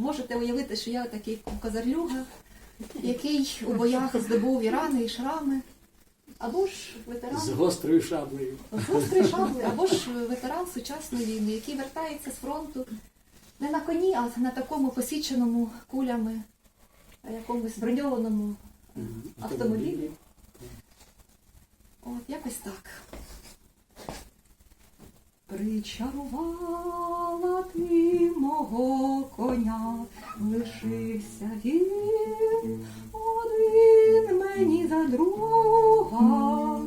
можете уявити, що я такий козарлюга, який у боях здобув і рани, і шрами. Або ж ветеран З гострою шаблею. з гострої шабли, або ж ветеран сучасної війни, який вертається з фронту не на коні, а на такому посіченому кулями, якомусь броньованому автомобілі. От якось так. Причарувала ти мого коня, лишився він. Один мені за друга,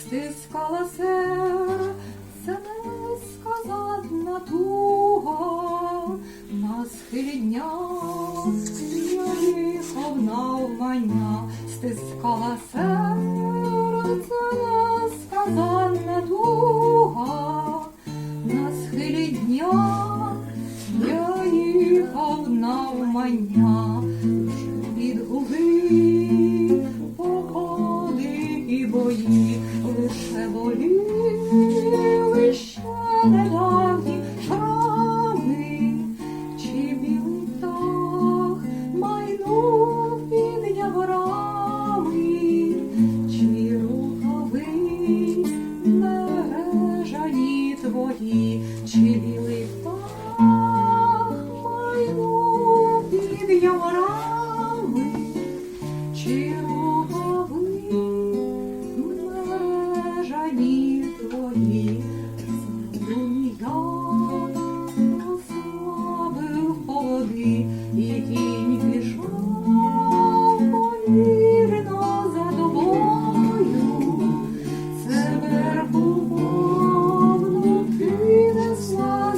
стискала серце несказанна туга, на схилі дня я їхав навмання, стискала серце несказанна туга, навмання, від губи походи і бої, лише боліли ще недавні шрами, чи білий птах майнув під яворами, чи рукави мережані твої, чи білий птах під чи мережані твої, Задум'я розслабив води, і кінь за тобою. Цеберку повну ти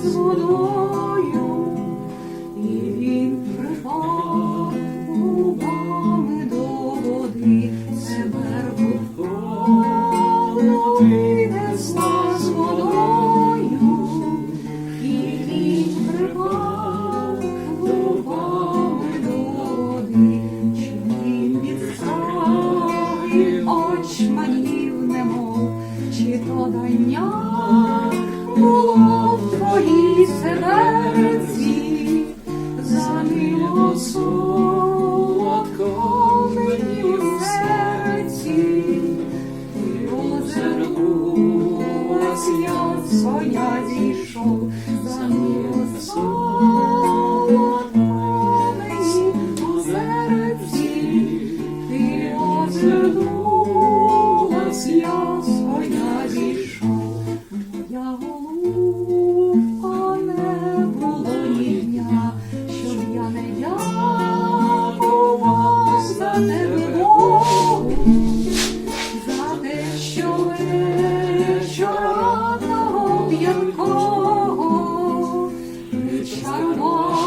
з водою, губами до води. Несла з водою, і він припав губами до води. Чи він від страхи очманів чи то дання озирнулась, я зійшов, за мило солодко more.